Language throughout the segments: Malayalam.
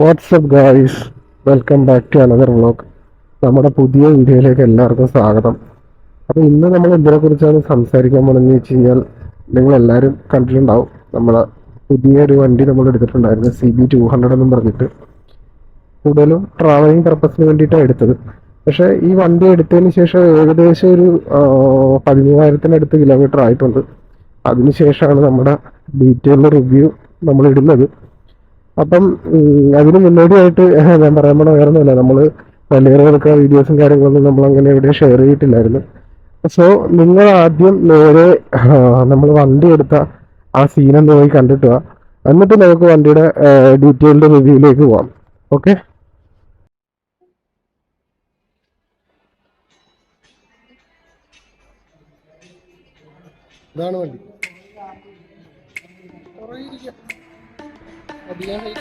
What's up guys welcome back to another vlog നമ്മുടെ പുതിയ വീഡിയോയിലേക്ക് എല്ലാവർക്കും സ്വാഗതം. അപ്പോൾ ഇന്ന് നമ്മൾ എന്തിനെ കുറിച്ചാണ് സംസാരിക്കാൻ പോകുന്നതെന്ന് വെച്ച് കഴിഞ്ഞാൽ നിങ്ങൾ എല്ലാവരും കണ്ടിട്ടുണ്ടാവും. നമ്മളെ പുതിയൊരു വണ്ടി നമ്മൾ എടുത്തിട്ടുണ്ടായിരുന്നു. സി ബി ടു ഹൺഡ്രഡ് എന്നും പറഞ്ഞിട്ട്. കൂടുതലും ട്രാവലിംഗ് പർപ്പസിന് വേണ്ടിയിട്ടാണ് എടുത്തത്. പക്ഷേ ഈ വണ്ടി എടുത്തതിന് ശേഷം ഏകദേശം ഒരു പതിമൂവായിരത്തിനടുത്ത് കിലോമീറ്റർ ആയിട്ടുണ്ട്. അതിനുശേഷമാണ് നമ്മുടെ ഡീറ്റെയിൽ റിവ്യൂ നമ്മൾ ഇടുന്നത്. അപ്പം അതിന് മുന്നോടിയായിട്ട് ഞാൻ പറയാൻ പോണ വേറെ ഒന്നുമില്ല നമ്മൾ വലിയ വീഡിയോസും കാര്യങ്ങളൊന്നും നമ്മൾ അങ്ങനെ എവിടെയും ഷെയർ ചെയ്തിട്ടില്ലായിരുന്നു. സോ നിങ്ങൾ ആദ്യം നേരെ നമ്മൾ വണ്ടി എടുത്ത ആ സീനൊന്ന് പോയി കണ്ടിട്ട് വാ എന്നിട്ട് നമുക്ക് വണ്ടിയുടെ ഡീറ്റെയിൽഡ് റിവ്യൂയിലേക്ക് പോവാം. ഓക്കെ ഇതാണ് വണ്ടി. 我鼻音会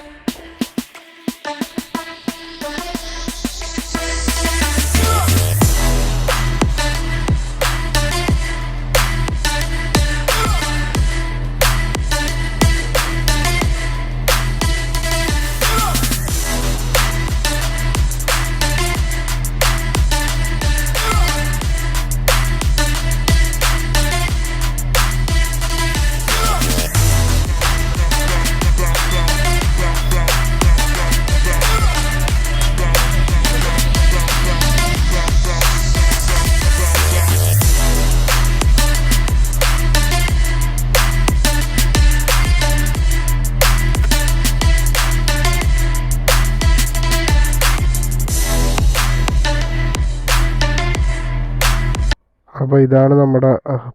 അപ്പോൾ ഇതാണ് നമ്മുടെ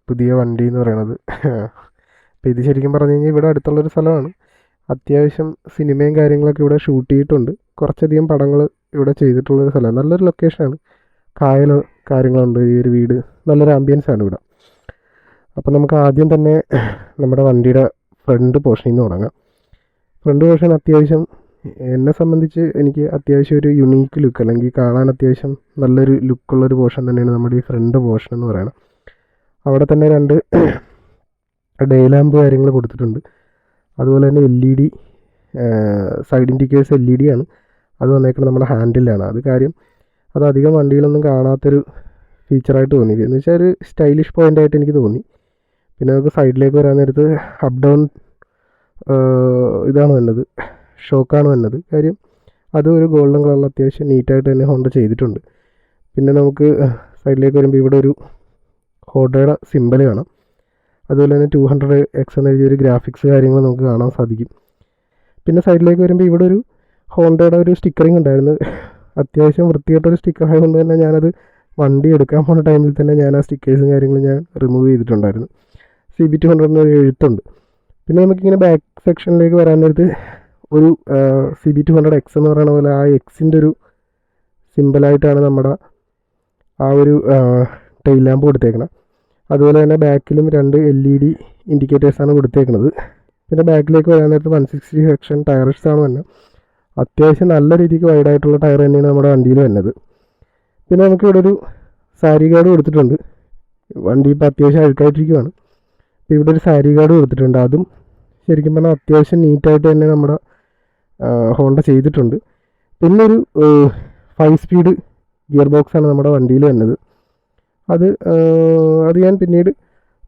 പുതിയ വണ്ടി എന്ന് പറയുന്നത് അപ്പോൾ ഇത് ശരിക്കും പറഞ്ഞു കഴിഞ്ഞാൽ ഇവിടെ അടുത്തുള്ളൊരു സ്ഥലമാണ്. അത്യാവശ്യം സിനിമയും കാര്യങ്ങളൊക്കെ ഇവിടെ ഷൂട്ട് ചെയ്തിട്ടുണ്ട്. കുറച്ചധികം പടങ്ങൾ ഇവിടെ ചെയ്തിട്ടുള്ളൊരു സ്ഥലമാണ്. നല്ലൊരു ലൊക്കേഷനാണ് കായൽ കാര്യങ്ങളുണ്ട് ഈ ഒരു വീട്. നല്ലൊരു ആംബിയൻസ് ആണ് ഇവിടെ. അപ്പോൾ നമുക്ക് ആദ്യം തന്നെ നമ്മുടെ വണ്ടിയുടെ ഫ്രണ്ട് പോർഷനിൽ നിന്ന് തുടങ്ങാം. ഫ്രണ്ട് പോർഷൻ അത്യാവശ്യം എന്നെ സംബന്ധിച്ച് എനിക്ക് അത്യാവശ്യം ഒരു യുണീക്ക് ലുക്ക് അല്ലെങ്കിൽ കാണാൻ അത്യാവശ്യം നല്ലൊരു ലുക്കുള്ളൊരു പോർഷൻ തന്നെയാണ് നമ്മുടെ ഈ ഫ്രണ്ട് പോർഷൻ എന്ന് പറയുന്നത്. അവിടെ തന്നെ രണ്ട് ഡേ ലാമ്പ് കാര്യങ്ങൾ കൊടുത്തിട്ടുണ്ട്. അതുപോലെ തന്നെ L E D side indicators L E D ആണ്. അത് വന്നേക്കുന്നത് നമ്മുടെ ഹാൻഡിലാണ് അത് കാര്യം അത് അധികം വണ്ടികളൊന്നും കാണാത്തൊരു ഫീച്ചറായിട്ട് തോന്നി. എന്ന് വെച്ചാൽ ഒരു സ്റ്റൈലിഷ് പോയിന്റ് ആയിട്ട് എനിക്ക് തോന്നി. പിന്നെ നമുക്ക് സൈഡിലേക്ക് വരാൻ നേരത്ത് അപ് ഡൗൺ ഇതാണ് വന്നത്. ഷോക്കാണ് വന്നത്. കാര്യം അത് ഒരു ഗോൾഡൻ കളറിൽ അത്യാവശ്യം നീറ്റായിട്ട് തന്നെ ഹോണ്ട ചെയ്തിട്ടുണ്ട്. പിന്നെ നമുക്ക് സൈഡിലേക്ക് വരുമ്പോൾ ഇവിടെ ഒരു ഹോണ്ടയുടെ സിമ്പിൾ കാണാം. അതുപോലെ തന്നെ ടു ഹൺഡ്രഡ് എക്സ് എന്ന എഴുതിയ ഒരു ഗ്രാഫിക്സ് കാര്യങ്ങൾ നമുക്ക് കാണാൻ സാധിക്കും. പിന്നെ സൈഡിലേക്ക് വരുമ്പോൾ ഇവിടെ ഒരു ഹോണ്ടയുടെ ഒരു സ്റ്റിക്കറിങ് ഉണ്ടായിരുന്നു. അത്യാവശ്യം വൃത്തിയായിട്ടൊരു സ്റ്റിക്കർ ആയതുകൊണ്ട് തന്നെ ഞാനത് വണ്ടി എടുക്കാൻ പോണ ടൈമിൽ തന്നെ ഞാൻ ആ സ്റ്റിക്കേഴ്സും കാര്യങ്ങളും ഞാൻ റിമൂവ് ചെയ്തിട്ടുണ്ടായിരുന്നു. സി ബി ടു ഹൺഡ്രഡിന് ഒരു എഴുത്തുണ്ട്. പിന്നെ നമുക്കിങ്ങനെ ബാക്ക് സെക്ഷനിലേക്ക് വരാൻ നേരത്ത് ഒരു C B two hundred X എന്ന് പറയുന്ന പോലെ ആ എക്സിന്റെ ഒരു സിമ്പിളായിട്ടാണ് നമ്മുടെ ആ ഒരു ടെയിൽ ലാമ്പ് കൊടുത്തേക്കണം. അതുപോലെ തന്നെ ബാക്കിലും രണ്ട് എൽ ഇ ഡി ഇൻഡിക്കേറ്റേഴ്സാണ് കൊടുത്തേക്കുന്നത് പിന്നെ ബാക്കിലേക്ക് വരാൻ നേരത്ത് വൺ സിക്സ്റ്റി സെക്ഷൻ ടയർസ് ആണ് തന്നെ അത്യാവശ്യം നല്ല രീതിക്ക് വൈഡായിട്ടുള്ള ടയർ തന്നെയാണ് നമ്മുടെ വണ്ടിയിൽ വരുന്നത് പിന്നെ നമുക്ക് ഇവിടെ ഒരു സാരി ഗാർഡ് കൊടുത്തിട്ടുണ്ട്. വണ്ടി ഇപ്പോൾ അത്യാവശ്യം അഴുക്കായിട്ടിരിക്കുവാണ്. അപ്പോൾ ഇവിടെ ഒരു സാരി ഗാർഡ് കൊടുത്തിട്ടുണ്ട്. അതും ശരിക്കും പറഞ്ഞാൽ അത്യാവശ്യം നീറ്റായിട്ട് തന്നെ നമ്മുടെ ഹോണ്ട ചെയ്തിട്ടുണ്ട്. പിന്നെ ഒരു ഫൈവ് സ്പീഡ് ഗിയർ ബോക്സാണ് നമ്മുടെ വണ്ടിയിൽ വന്നത്. അത് അത് ഞാൻ പിന്നീട്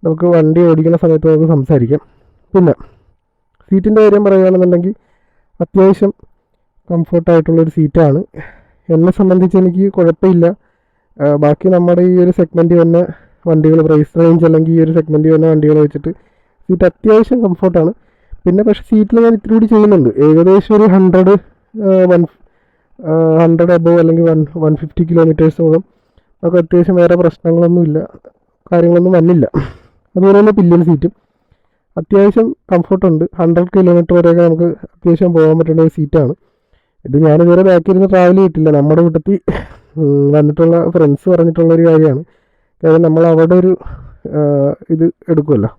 നമുക്ക് വണ്ടി ഓടിക്കുന്ന സമയത്ത് നമുക്ക് സംസാരിക്കാം. പിന്നെ സീറ്റിന്റെ കാര്യം പറയുകയാണെന്നുണ്ടെങ്കിൽ അത്യാവശ്യം കംഫർട്ടായിട്ടുള്ളൊരു സീറ്റാണ് എന്നെ സംബന്ധിച്ച് എനിക്ക് കുഴപ്പമില്ല. ബാക്കി നമ്മുടെ ഈ ഒരു സെഗ്മെന്റ് വന്ന വണ്ടികൾ പ്രൈസ് റേഞ്ച് അല്ലെങ്കിൽ ഈ ഒരു സെഗ്മെന്റ് വന്ന വണ്ടികൾ വെച്ചിട്ട് സീറ്റ് അത്യാവശ്യം കംഫർട്ടാണ് പിന്നെ പക്ഷേ സീറ്റിൽ ഞാൻ ഇത്തിരി കൂടി ചെയ്യുന്നുണ്ട്. ഏകദേശം ഒരു ഹൺഡ്രഡ് വൺ ഹൺഡ്രഡ് അബവ് അല്ലെങ്കിൽ വൺ വൺ ഫിഫ്റ്റി കിലോമീറ്റേഴ്സോളം നമുക്ക് അത്യാവശ്യം വേറെ പ്രശ്നങ്ങളൊന്നുമില്ല കാര്യങ്ങളൊന്നും വന്നില്ല. അതുപോലെ തന്നെ പില്ലിയൻ സീറ്റും അത്യാവശ്യം കംഫർട്ടുണ്ട് ഹൺഡ്രഡ് കിലോമീറ്റർ വരെയൊക്കെ നമുക്ക് അത്യാവശ്യം പോകാൻ പറ്റുന്ന ഒരു സീറ്റാണ് ഇത് ഞാനിതുവരെ ഇരുന്ന് ട്രാവൽ ചെയ്തിട്ടില്ല. നമ്മുടെ കൂട്ടത്തിൽ വന്നിട്ടുള്ള ഫ്രണ്ട്സ് പറഞ്ഞിട്ടുള്ള ഒരു കാര്യമാണ്. കാരണം നമ്മൾ അവിടെ ഒരു ഇത് എടുക്കുമല്ലോ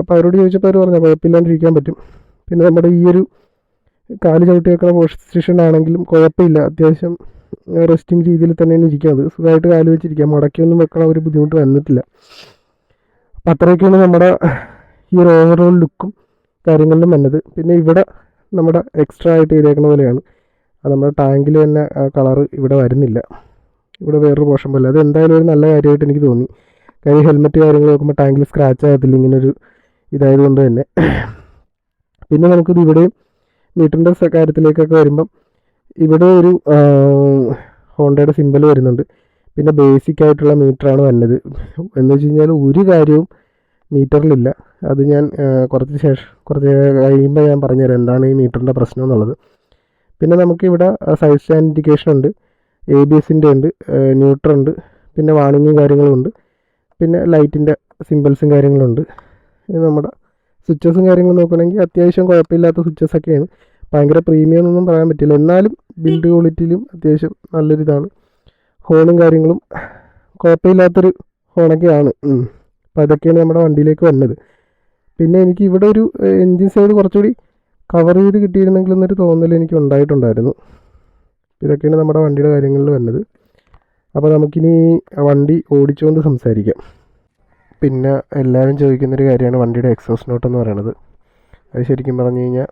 അപ്പോൾ അവരോട് ചോദിച്ചപ്പോൾ അവർ പറഞ്ഞു കുഴപ്പമില്ലാണ്ടിരിക്കാൻ പറ്റും. പിന്നെ നമ്മുടെ ഈ ഒരു കാൽ ചവിട്ടി വെക്കുന്ന പൊസിഷൻ ആണെങ്കിലും കുഴപ്പമില്ല. അത്യാവശ്യം റെസ്റ്റിംഗ് രീതിയിൽ തന്നെയാണ് ഇരിക്കുന്നത്. സുഖമായിട്ട് കാൽ വെച്ചിരിക്കാം. മടക്കിയൊന്നും വെക്കണ ഒരു ബുദ്ധിമുട്ട് വന്നിട്ടില്ല. അപ്പം അത്രയൊക്കെയാണ് നമ്മുടെ ഈ ഒരു ഓവറോൾ ലുക്കും കാര്യങ്ങളിലും വന്നത്. പിന്നെ ഇവിടെ നമ്മുടെ എക്സ്ട്രാ ആയിട്ട് ചെയ്തേക്കുന്ന പോലെയാണ്. അത് നമ്മുടെ ടാങ്കിൽ തന്നെ കളറ് ഇവിടെ വരുന്നില്ല. ഇവിടെ വേറൊരു പോഷൻ പോലെ. അത് എന്തായാലും ഒരു നല്ല കാര്യമായിട്ട് എനിക്ക് തോന്നി. കാര്യം ഹെൽമെറ്റ് കാര്യങ്ങൾ നോക്കുമ്പോൾ ടാങ്കിൽ സ്ക്രാച്ച് ആകത്തില്ല ഇങ്ങനൊരു ഇതായതുകൊണ്ട് തന്നെ. പിന്നെ നമുക്കിത് ഇവിടെയും മീറ്ററിന്റെ കാര്യത്തിലേക്കൊക്കെ വരുമ്പം ഇവിടെ ഒരു ഹോണ്ടയുടെ സിമ്പൽ വരുന്നുണ്ട്. പിന്നെ ബേസിക് ആയിട്ടുള്ള മീറ്ററാണ് വരുന്നത് എന്ന് വെച്ച് കഴിഞ്ഞാൽ ഒരു കാര്യവും മീറ്ററിലില്ല അത് ഞാൻ കുറച്ച് ശേഷം കുറച്ച് കഴിയുമ്പോൾ ഞാൻ പറഞ്ഞുതരാം എന്താണ് ഈ മീറ്ററിന്റെ പ്രശ്നം എന്നുള്ളത്. പിന്നെ നമുക്കിവിടെ സൈഡ് സ്റ്റാൻഡ് ഇൻഡിക്കേഷൻ ഉണ്ട്. എ ബി എസിന്റെ ഉണ്ട് ന്യൂട്രൺ ഉണ്ട് പിന്നെ വാണിങ്ങും കാര്യങ്ങളും ഉണ്ട്. പിന്നെ ലൈറ്റിന്റെ സിമ്പിൾസും കാര്യങ്ങളുണ്ട്. ഇത് നമ്മുടെ സ്വിച്ചസും കാര്യങ്ങളും നോക്കുകയാണെങ്കിൽ അത്യാവശ്യം കുഴപ്പമില്ലാത്ത സ്വിച്ചസ് ഒക്കെയാണ്. ഭയങ്കര പ്രീമിയം എന്നൊന്നും പറയാൻ പറ്റില്ല. എന്നാലും ബിൽഡ് ക്വാളിറ്റിയിലും അത്യാവശ്യം നല്ലൊരിതാണ് ഹോണും കാര്യങ്ങളും കുഴപ്പമില്ലാത്തൊരു ഹോണൊക്കെയാണ്. അപ്പോൾ അതൊക്കെയാണ് നമ്മുടെ വണ്ടിയിലേക്ക് വന്നത്. പിന്നെ എനിക്ക് ഇവിടെ ഒരു എൻജിൻ സൈഡ് കുറച്ചുകൂടി കവർ ചെയ്ത് കിട്ടിയിരുന്നെങ്കിൽ എന്നൊരു തോന്നൽ എനിക്ക് ഉണ്ടായിട്ടുണ്ടായിരുന്നു. ഇതൊക്കെയാണ് നമ്മുടെ വണ്ടിയുടെ കാര്യങ്ങളിൽ വരുന്നത് അപ്പോൾ നമുക്കിനി വണ്ടി ഓടിച്ചുകൊണ്ട് സംസാരിക്കാം. പിന്നെ എല്ലാവരും ചോദിക്കുന്നൊരു കാര്യമാണ് വണ്ടിയുടെ എക്സോസ് നോട്ട് എന്ന് പറയുന്നത്. അത് ശരിക്കും പറഞ്ഞു കഴിഞ്ഞാൽ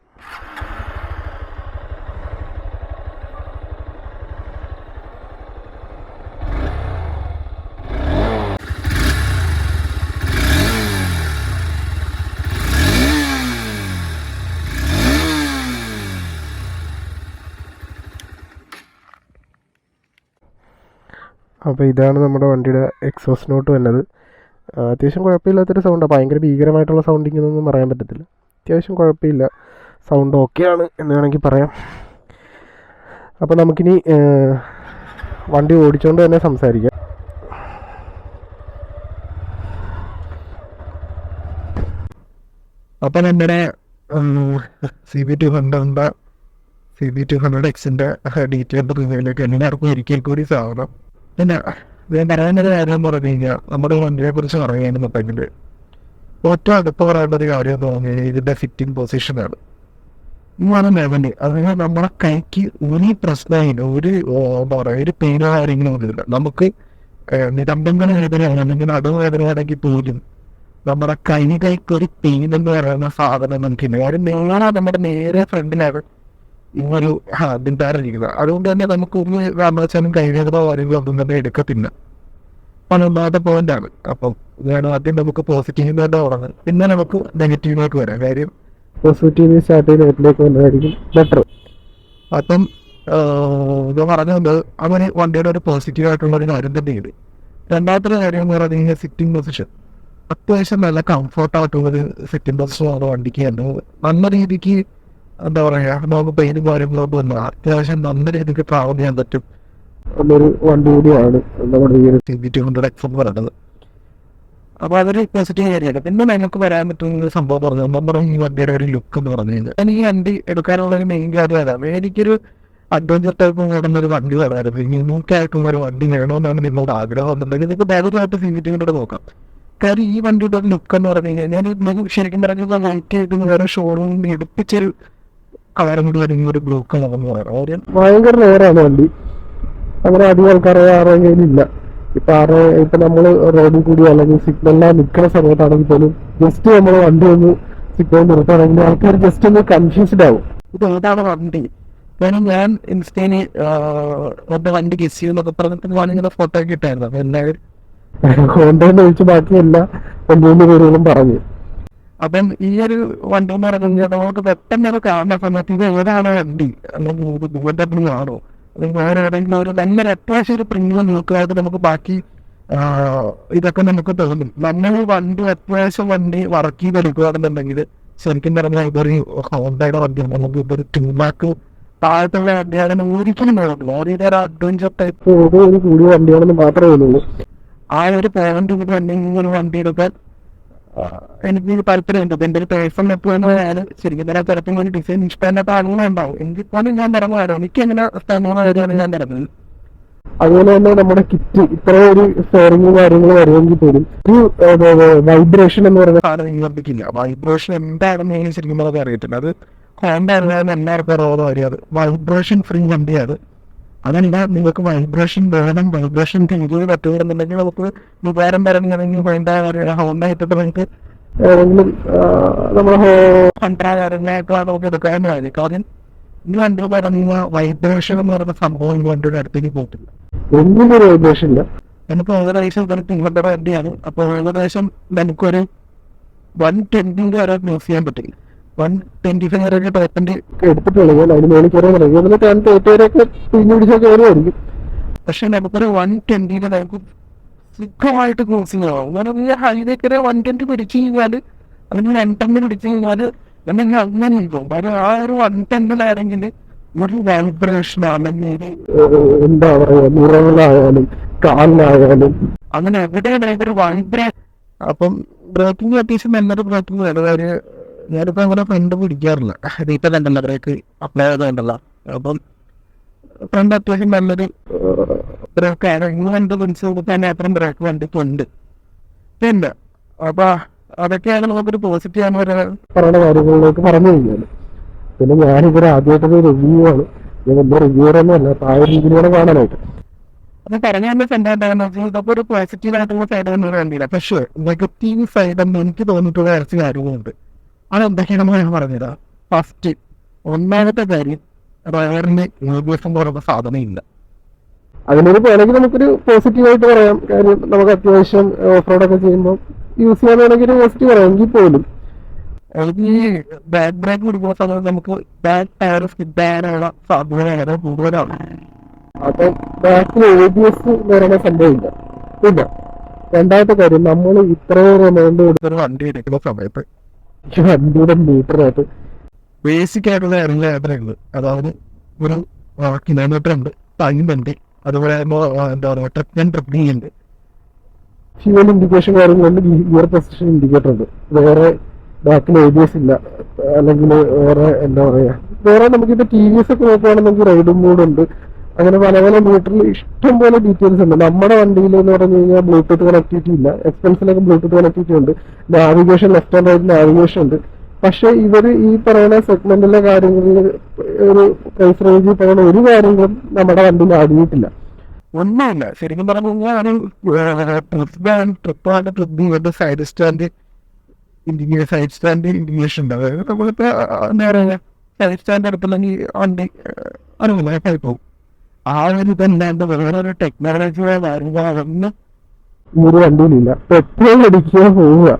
അപ്പോൾ ഇതാണ് നമ്മുടെ വണ്ടിയുടെ എക്സോസ് നോട്ട് വന്നത്. അത്യാവശ്യം കുഴപ്പമില്ലാത്തൊരു സൗണ്ടാണ് ഭയങ്കര ഭീകരമായിട്ടുള്ള സൗണ്ടിങ് എന്നൊന്നും പറയാൻ പറ്റത്തില്ല. അത്യാവശ്യം കുഴപ്പമില്ല. സൗണ്ട് ഓക്കെയാണ് എന്ന് വേണമെങ്കിൽ പറയാം. അപ്പോൾ നമുക്കിനി വണ്ടി ഓടിച്ചുകൊണ്ട് തന്നെ സംസാരിക്കാം. അപ്പം നമ്മുടെ സി ബി ടു ഹൺഡ്രഡിന്റെ സി ബി ടു ഹൺഡ്രഡ് എക്സിന്റെ ഡീറ്റെയിൽഡ് റിവ്യൂയിലേക്ക് എല്ലാവർക്കും ഒരിക്കൽ കൂടി സ്വാഗതം. പിന്നെ ഞാൻ എന്ന് പറഞ്ഞു കഴിഞ്ഞാൽ നമ്മുടെ വണ്ടിയെ കുറിച്ച് പറയുകയാണെന്നുണ്ടെങ്കിൽ ഏറ്റവും അടുത്ത് പറയേണ്ട ഒരു കാര്യം കഴിഞ്ഞാൽ ഇതിന്റെ ഫിറ്റിംഗ് പൊസിഷനാണ് ഇതാണ് ലെവൽ അതായത് നമ്മുടെ കൈക്ക് ഒരു പ്രശ്നമില്ല. ഒരു എന്താ പറയുക ഒരു പെയിനോ കാര്യങ്ങളോ ഒന്നുമില്ല. നമുക്ക് നിരന്തര വേദനയാണ്. അല്ലെങ്കിൽ നടുവേദനയാണെങ്കിൽ പോലും നമ്മുടെ കൈ കൈക്ക് ഒരു പെയിൻ എന്ന് പറയുന്ന സാധനം നമുക്കില്ല കാര്യം നേരെ നമ്മുടെ നേരെ ഫ്രണ്ടിലാണ് ഇങ്ങനൊരു അതിന്റെയിരിക്കുന്നത് അതുകൊണ്ട് തന്നെ നമുക്ക് ഒന്ന് കാരണവശാലും കൈവേദന കാര്യങ്ങളോ ഒന്നും തന്നെ എടുക്കത്തില്ല. പതിനൊന്നാമത്തെ പോയിന്റ് ആണ്. അപ്പം ഇതാണ് ആദ്യം നമുക്ക് പോസിറ്റീവ് തന്നെ തുടങ്ങുന്നത് പിന്നെ നമുക്ക് നെഗറ്റീവിലേക്ക് വരാം. കാര്യം പോസിറ്റീവ് സ്റ്റാർട്ട് വന്നതായിരിക്കും ബെറ്റർ അപ്പം ഇത് പറഞ്ഞത് അവന് വണ്ടിയുടെ ഒരു പോസിറ്റീവ് ആയിട്ടുള്ള ഒരു കാര്യം തന്നെയാണ് രണ്ടാമത്തെ കാര്യം എന്ന് പറഞ്ഞു കഴിഞ്ഞാൽ സിറ്റിംഗ് പൊസിഷൻ അത്യാവശ്യം നല്ല കംഫർട്ട് ആയിട്ടുള്ള ഒരു സിറ്റിംഗ് പൊസിഷനാണ് വണ്ടിക്ക് തന്നെ. നല്ല രീതിക്ക് എന്താ പറയാ നമുക്ക് പെയിനും കാര്യങ്ങളൊക്കെ വന്നു അത്യാവശ്യം നന്ന രീതിക്ക് ട്രാവൽ ചെയ്യാൻ പറ്റും. എന്നൊരു വണ്ടി കൂടിയാണ് നമ്മുടെ ഈ ഒരു C B T hundred X എന്ന് പറയുന്നത്. അപ്പോൾ അതൊരു പോസിറ്റീവ് കാര്യമാണ്. പിന്നെ ഞങ്ങൾക്ക് വരാൻ പറ്റുന്ന സംഭവം പറഞ്ഞു നമ്മുടെ ഈ വണ്ടിയുടെ ഒരു ലുക്ക് എന്ന് പറഞ്ഞു കഴിഞ്ഞാൽ. എനിക്ക് വണ്ടി എടുക്കാനുള്ള ഒരു മെയിൻ കാര്യം അതാണ്. എനിക്കൊരു അഡ്വഞ്ചർ ടൈപ്പ് വേണമെന്ന ഒരു വണ്ടി വേണമായിരുന്നു. ഇനി ആയിട്ടുള്ള ഒരു വണ്ടി നേടണമെന്നാണ് നിങ്ങളുടെ ആഗ്രഹം എന്നുണ്ടെങ്കിൽ നിങ്ങൾക്ക് ബാഗുമായിട്ട് സി ബി ടി കൊണ്ടു നോക്കാം. കാര്യം ഈ വണ്ടിയുടെ ഒരു ലുക്ക് എന്ന് പറഞ്ഞു കഴിഞ്ഞാൽ ഞാൻ ശരിക്കും പറഞ്ഞാൽ നൈറ്റ് ആയിട്ട് വേറെ ഷോറൂം എടുപ്പിച്ചൊരു കളറും കൂടി വരുന്ന ഒരു ബ്ലൂ കളർ എന്ന് പറയാം. ഒരു ഭയങ്കര റേറാണ് വണ്ടി. അങ്ങനെ അധികം ആൾക്കാർ ആരുടെ കയ്യിലില്ല ഇപ്പൊ ആറ് ഇപ്പൊ നമ്മൾ റോഡിൽ കൂടി അല്ലെങ്കിൽ സിഗ്നലിലാ നിൽക്കുന്ന സമയത്താണെങ്കിൽ പോലും ജസ്റ്റ് നമ്മൾ വണ്ടി ഒന്ന് സിഗ്നൽ നിർത്തുകയാണെങ്കിൽ ആൾക്കാർ ജസ്റ്റ് ഒന്ന് കൺഫ്യൂസ്ഡ് ആവും. ഇത് ഏതാണ് വണ്ടി? കാരണം ഞാൻ ഇൻസ്റ്റയിൽ എന്റെ വണ്ടി ഗസ് ചെയ്യുന്നൊക്കെ പറഞ്ഞിട്ട് ഞാൻ ഇങ്ങനെ ഫോട്ടോ ഒക്കെ ഇട്ടായിരുന്നു. അപ്പൊ എല്ലാവരും ഹോണ്ടെന്ന് ചോദിച്ചു ബാക്കി എല്ലാ വണ്ടിയുടെ പേരുകളും പറഞ്ഞു. അപ്പം ഈ ഒരു വണ്ടി എന്ന് പറയുന്നത് നമുക്ക് പെട്ടെന്ന് അത് കാണുന്ന സമയത്ത് ഇത് ഏതാണ് വണ്ടി? അല്ലെങ്കിൽ ഇത് ദൂരത്തിന് ആണോ അല്ലെങ്കിൽ വേറെ ഏതെങ്കിലും ഒരു നല്ലൊരു അത്യാവശ്യം ഒരു പ്രീമിയം നോക്കുകയായിട്ട് നമുക്ക് ബാക്കി ഇതൊക്കെ നമുക്ക് തോന്നും. നമ്മൾ വണ്ടി അത്യാവശ്യം വണ്ടി വർക്ക് ചെയ്തെടുക്കുകയാണെന്നുണ്ടെങ്കിൽ ശരിക്കും പറഞ്ഞാൽ ഇതൊരു ഹോണ്ടയുടെ വണ്ടിയാണ്. നമുക്ക് ഇതൊരു ടൂമാക്ക് താഴത്തുള്ള വണ്ടിയാണ് ഒരിക്കലും വേണം അഡ്വഞ്ചർ ടൈപ്പ് ഒരു കൂടിയ വണ്ടിയാണെന്ന് മാത്രമേ ഉള്ളൂ ആ ഒരു പേരന്റ് കൂടി അല്ലെങ്കിൽ ഒരു വണ്ടി എടുക്കാൻ എനിക്ക് താല്പര്യമുണ്ട് എന്റെ ഒരു പേഴ്സണൽ എപ്പോഴാണ് ശരിക്കും തന്നെ തരത്തിൽ ഒരു ഡിസൈൻ ഇഷ്ടമില്ലാത്ത ആളുകളുണ്ടാവും എനിക്കിപ്പോഴും ഞാൻ തിരങ്ങുമായിരുന്നു എനിക്ക് എങ്ങനെ കാര്യമാണ് ഞാൻ തരുന്നത് അതുപോലെ തന്നെ നമ്മുടെ കിറ്റ് ഇത്ര ഒരു സ്റ്റോറിങ് കാര്യങ്ങൾ വരുമെങ്കിൽ പോലും ഒരു വൈബ്രേഷൻ എന്ന് പറയുന്ന സാധനം നിയന്ത്രിക്കില്ല വൈബ്രേഷൻ എന്താണെന്ന് എനിക്ക് ശരിക്കും പറഞ്ഞാൽ അറിയത്തില്ല. അത് ഹാൻഡ് ആയിരുന്നാലും എല്ലാവർക്കും അറിയാതെ വൈബ്രേഷൻ ഫ്രീ വണ്ടിയാണ് അതല്ല നിങ്ങൾക്ക് വൈബ്രേഷൻ വേണം വൈബ്രേഷൻ തിരികെ പറ്റുകയാണെന്നുണ്ടെങ്കിൽ നമുക്ക് വികാരം വരണമെങ്കിൽ ഹോണ്ട ഹോണ്ട നമുക്ക് ഏതെങ്കിലും കണ്ടാകാരനായിട്ട് നമുക്ക് എടുക്കാനും കാര്യം ഇനി വണ്ടി പറയുന്ന വൈബ്രേഷൻ എന്ന് പറയുന്ന സംഭവം വണ്ടിയുടെ അടുത്തേക്ക് പോയിട്ടില്ല ഒന്നും ഒരു വൈബ്രേഷൻ ഇല്ല. എനിക്ക് ഏകദേശം ഇതൊരു ഇങ്ങനത്തെ വണ്ടിയാണ്. അപ്പോൾ ഏകദേശം എനിക്കൊരു വൺ ട്വന്റിന്റെ വരെ യൂസ് ചെയ്യാൻ പറ്റില്ല. വൺ ട്വന്റി ഫൈവ് വരെ പേപ്പന്റ് എടുത്തിട്ടുള്ളൂ ഞാൻ അതിന് മേളിൽ കയറാൻ തുടങ്ങി അതിന് ടെൻ തേറ്റവരെയൊക്കെ പിഞ്ഞു പിടിച്ചൊക്കെ വരുമായിരിക്കും പക്ഷെ നമുക്കൊരു വൺ ട്വന്റിന്റെ നമുക്ക് സുഖമായിട്ട് ക്രോസിങ് ആവും. കാരണം ഈ ഹൈവേക്കരെ വൺ ട്വന്റി പിടിച്ചു കഴിഞ്ഞാൽ അതിന് വൺ പിടിച്ചു കഴിഞ്ഞാൽ അല്ലെങ്കിൽ അങ്ങനെ പോകും കാരണം ആ ഒരു വൺ ടെന്നിലാണെങ്കിൽ ഒരു വൈബ്രേഷൻ അല്ലെങ്കിൽ ഏഹ് എന്താ പറയുക നിറങ്ങളായാലും കാലിനായാലും അങ്ങനെ എവിടെയാണ് ഒരു വൈബ്രേഷൻ അപ്പം ബ്രേക്കിംഗ് അത്യാവശ്യം നല്ലൊരു ബ്രേക്കിംഗ് വരുന്നത് ഒരു ഞാനിപ്പോ അങ്ങനെ ഫ്രണ്ട് പിടിക്കാറില്ല. ഇപ്പൊ തന്നെ അത്രയ്ക്ക് അപ്ലൈ ചെയ്തല്ല അപ്പം ഫ്രണ്ട് അത്യാവശ്യം നല്ലൊരു ബ്രേക്ക് എന്റെ പ്രിൻസിപ്പിൾ തന്നെ അത്രയും ബ്രേക്ക് വണ്ടിക്കുണ്ട് പിന്നെ അപ്പൊ അതൊക്കെയാണ് നമുക്കൊരു പോസിറ്റീവ് ആണ് പറയുന്ന കാര്യങ്ങളിലേക്ക് പറഞ്ഞു കഴിഞ്ഞാൽ പിന്നെ ഞാനിവിടെ ആദ്യമായിട്ടൊരു റിവ്യൂ ആണ്. വലിയ റിവ്യൂർ ഒന്നും അല്ല ആ ഒരു രീതിയിലൂടെ കാണാനായിട്ട്. അത് പറഞ്ഞ സെന്റായിട്ട് ഇതൊക്കെ ഒരു പോസിറ്റീവ് ആയിട്ടുള്ള സൈഡ് എന്ന് പറയുന്നില്ല പക്ഷേ നെഗറ്റീവ് സൈഡ് എന്ന് എനിക്ക് തോന്നിയിട്ടുള്ള കുറച്ച് കാര്യങ്ങളുണ്ട്. അത് എന്തൊക്കെയാണെന്ന് ഞാൻ പറഞ്ഞത്. ഫസ്റ്റ് ഒന്നാമത്തെ കാര്യം റയറിന് ഏകദേശം പോലുള്ള സാധനമില്ല. അതിനൊരു വേണമെങ്കിൽ നമുക്കൊരു പോസിറ്റീവായിട്ട് പറയാം. കാര്യം നമുക്ക് അത്യാവശ്യം ഓഫ് റോഡൊക്കെ ചെയ്യുമ്പോൾ യൂസ് ചെയ്യാൻ വേണമെങ്കിൽ പോസിറ്റീവ് പറയാം എങ്കിൽ പോലും ഈ ബാക്ക് ബ്രേക്ക് കൊടുക്കുന്ന സമയത്ത് നമുക്ക് ബാക്ക് ടയർ സ്കിഡ് ചെയ്യാനുള്ള സാധ്യത വളരെ കൂടുതലാണ്. അപ്പം ബാക്കിൽ എ ബി എസ് എന്ന് പറയുന്ന സംഭവമില്ല പിന്നെ രണ്ടാമത്തെ കാര്യം നമ്മൾ ഇത്രയും എമൗണ്ട് കൊടുത്തൊരു വണ്ടി എടുക്കുന്ന സമയത്ത് വണ്ടിയുടെ ബേസിക് ആയിട്ടുള്ള കാര്യങ്ങൾ യാത്രയുണ്ട് അതായത് ഒരു കിലോമീറ്റർ ഉണ്ട് ടൈം ഉണ്ട് അതുപോലെ എന്താ പറയുക ട്രിപ്പിംഗ് ഉണ്ട്. ഫ്യൂവൽ ഇൻഡിക്കേഷൻ കാര്യങ്ങളുണ്ട് ഗിയർ പൊസിഷൻ ഇൻഡിക്കേറ്റർ ഉണ്ട്. വേറെ ബാക്കിൽ എ ബി എസ് ഇല്ല. അല്ലെങ്കിൽ വേറെ എന്താ പറയാ വേറെ നമുക്കിപ്പോ ടി വി എസ് ഒക്കെ നോക്കുകയാണെങ്കിൽ നമുക്ക് റൈഡും മോഡ് ഉണ്ട്. അങ്ങനെ പല പല മീറ്ററിൽ ഇഷ്ടം പോലെ ഡീറ്റെയിൽസ് ഉണ്ട്. നമ്മുടെ വണ്ടിയിൽ എന്ന് പറഞ്ഞു കഴിഞ്ഞാൽ ബ്ലൂടൂത്ത് കണക്ടിവിറ്റി ഇല്ല എക്സ്പെൻസിലൊക്കെ ബ്ലൂടൂത്ത് കണക്ടിവിറ്റി ഉണ്ട് navigation left and right navigation ഉണ്ട്. പക്ഷേ ഇവർ ഈ പറയുന്ന സെഗ്മെന്റിലെ കാര്യങ്ങളിൽ ഒരു പ്രൈസ് റേഞ്ചിൽ പറയുന്ന ഒരു കാര്യങ്ങളും നമ്മുടെ വണ്ടിയിൽ ആടിയിട്ടില്ല ഒന്നുമില്ല. ശരിക്കും പറഞ്ഞു കഴിഞ്ഞാൽ side stand India side stand indication ഉണ്ട് അതായത് നമ്മളിപ്പോ പറയുക സൈഡ് സ്റ്റാൻഡ് എടുത്തില്ലെങ്കിൽ വണ്ടി അനുകൂലമായി പോകും ആ ഒരു തന്നെ വേറെ ഒരു ടെക്നോളജിയുടെ കാര്യങ്ങളൊന്നും ഈ ഒരു വണ്ടിയിലില്ല. പെട്രോൾ അടിക്കുക പോവുക.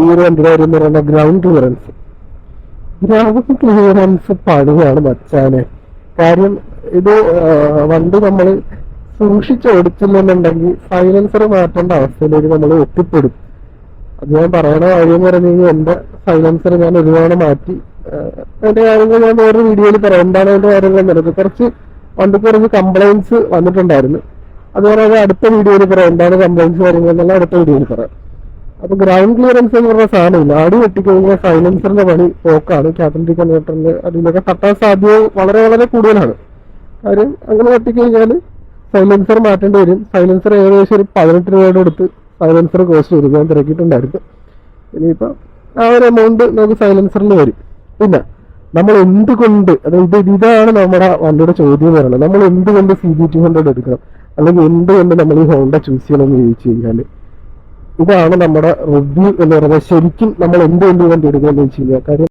ഈ ഒരു വണ്ടിയുടെ കാര്യം പറയുന്ന ഗ്രൗണ്ട് ക്ലിയറൻസ് ഗ്രൗണ്ട് ക്ലിയറൻസ് പണിയാണ് മച്ചാനെ. കാര്യം ഇത് വണ്ടി നമ്മൾ സൂക്ഷിച്ച് ഓടിച്ചില്ലെന്നുണ്ടെങ്കിൽ സൈലൻസർ മാറ്റേണ്ട അവസ്ഥയിലേക്ക് നമ്മൾ എത്തിപ്പെടും. അത് ഞാൻ പറയണ കാര്യം പറഞ്ഞു എന്റെ സൈലൻസർ ഞാൻ ഒരുപാട് മാറ്റി. അതിന്റെ കാര്യങ്ങൾ ഞാൻ വേറൊരു വീഡിയോയിൽ പറയാം. എന്താണ് അതിന്റെ കാര്യങ്ങൾ എന്നുള്ളത് കുറച്ച് വണ്ടിക്ക് കുറച്ച് കംപ്ലൈൻസ് വന്നിട്ടുണ്ടായിരുന്നു. അതുപോലെ അത് അടുത്ത വീഡിയോയിൽ പറയാം. എന്താണ് കംപ്ലൈൻസ് കാര്യങ്ങൾ എന്നുള്ള അടുത്ത വീഡിയോയിൽ പറയാം. അപ്പൊ ഗ്രൗണ്ട് ക്ലിയറൻസ് എന്ന് പറഞ്ഞ സാധനമില്ല. ആടി വെട്ടിക്കഴിഞ്ഞാൽ സൈലൻസറിന്റെ പണി പോക്കാണ്. കാറ്റലിറ്റിക് കൺവെർട്ടറിന്റെ അതിലൊക്കെ തട്ടാൻ സാധ്യത വളരെ വളരെ കൂടുതലാണ്. കാര്യം അങ്ങനെ വെട്ടിക്കഴിഞ്ഞാൽ സൈലൻസർ മാറ്റേണ്ടി വരും. സൈലൻസർ ഏകദേശം ഒരു പതിനെട്ട് രൂപയുടെ അടുത്ത് സൈലൻസർ കോസ്റ്റ് വരും. ഞാൻ തിരക്കിയിട്ടുണ്ടായിരുന്നു. ഇനിയിപ്പോൾ ആ ഒരു എമൗണ്ട് നമുക്ക് സൈലൻസറിൽ വരും. പിന്നെ നമ്മൾ എന്തുകൊണ്ട് അതായത് ഇത് ഇതാണ് നമ്മുടെ വണ്ടിയുടെ ചോദ്യം എന്ന് പറയുന്നത്. നമ്മൾ എന്തുകൊണ്ട് സി ബി ടു ഹൺഡ്രഡ് എടുക്കണം? അല്ലെങ്കിൽ എന്തുകൊണ്ട് നമ്മൾ ഈ ഹോണ്ട ചൂസ് ചെയ്യണം എന്ന് ചോദിച്ചു കഴിഞ്ഞാൽ ഇതാണ് നമ്മുടെ റിവ്യൂ എന്ന് പറയുന്നത്. ശരിക്കും നമ്മൾ എന്തുകൊണ്ട് വണ്ടി എടുക്കണമെന്ന് വെച്ച് കഴിഞ്ഞാൽ കാര്യം